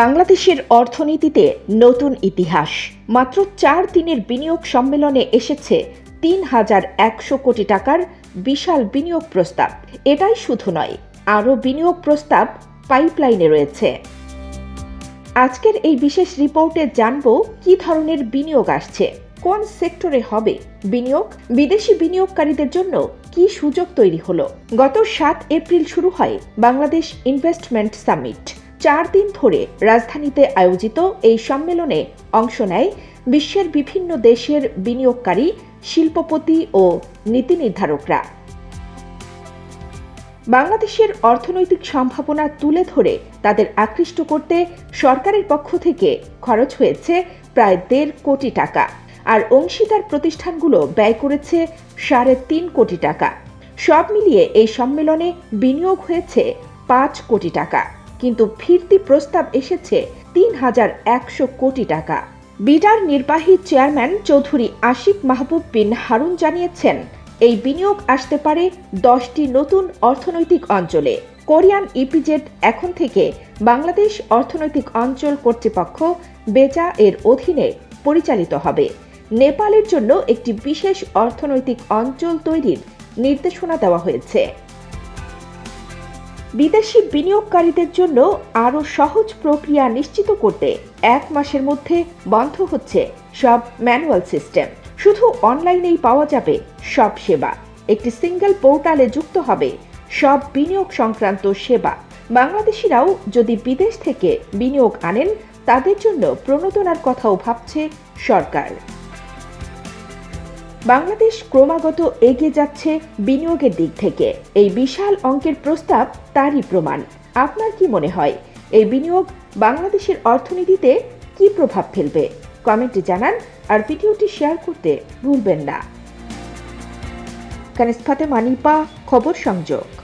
বাংলাদেশের অর্থনীতিতে নতুন ইতিহাস। মাত্র চার দিনের বিনিয়োগ সম্মেলনে এসেছে তিন হাজার একশো কোটি টাকার বিশাল বিনিয়োগ প্রস্তাব। এটাই শুধু নয়, আরও বিনিয়োগ প্রস্তাব পাইপলাইনে রয়েছে। আজকের এই বিশেষ রিপোর্টে জানব কি ধরনের বিনিয়োগ আসছে, কোন সেক্টরে হবে বিনিয়োগ, বিদেশি বিনিয়োগকারীদের জন্য কি সুযোগ তৈরি হলো। গত সাত এপ্রিল শুরু হয় বাংলাদেশ ইনভেস্টমেন্ট সামিট। চার দিন ধরে রাজধানীতে আয়োজিত এই সম্মেলনে অংশ নেয় বিশ্বের বিভিন্ন দেশের বিনিয়োগকারী, শিল্পপতি ও নীতি নির্ধারকরা। বাংলাদেশের অর্থনৈতিক সম্ভাবনা তুলে ধরে তাদের আকৃষ্ট করতে সরকারের পক্ষ থেকে খরচ হয়েছে প্রায় দেড় কোটি টাকা আর অংশীদার প্রতিষ্ঠানগুলো ব্যয় করেছে সাড়ে তিন কোটি টাকা। সব মিলিয়ে এই সম্মেলনে বিনিয়োগ হয়েছে পাঁচ কোটি টাকা। কিন্তু ফিরতি প্রস্তাব এসেছে তিন হাজার একশো কোটি টাকা। বিডার নির্বাহী চেয়ারম্যান চৌধুরী আশিক মাহবুব বিন হারুন জানিয়েছেন, এই বিনিয়োগ আসতে পারে দশটি নতুন অর্থনৈতিক অঞ্চলে। কোরিয়ান ইপিজেড এখন থেকে বাংলাদেশ অর্থনৈতিক অঞ্চল কর্তৃপক্ষ বেচা এর অধীনে পরিচালিত হবে। নেপালের জন্য একটি বিশেষ অর্থনৈতিক অঞ্চল তৈরির নির্দেশনা দেওয়া হয়েছে। বিদেশি বিনিয়োগকারীদের জন্য আরও সহজ প্রক্রিয়া নিশ্চিত করতে এক মাসের মধ্যে বন্ধ হচ্ছে সব ম্যানুয়াল সিস্টেম। শুধু অনলাইনেই পাওয়া যাবে সব সেবা। একটি সিঙ্গেল পোর্টালে যুক্ত হবে সব বিনিয়োগ সংক্রান্ত সেবা। বাংলাদেশিরাও যদি বিদেশ থেকে বিনিয়োগ আনেন, তাদের জন্য প্রণোদনার কথাও ভাবছে সরকার। বাংলাদেশ ক্রমাগত এগিয়ে যাচ্ছে বিনিয়োগের দিক থেকে। এই বিশাল অঙ্কের প্রস্তাব তারই প্রমাণ। আপনার কি মনে হয়, এই বিনিয়োগ বাংলাদেশের অর্থনীতিতে কি প্রভাব ফেলবে? কমেন্টে জানান আর ভিডিওটি শেয়ার করতে ভুলবেন না। কানিস ফাতে মানিপা, খবর সংযোগ।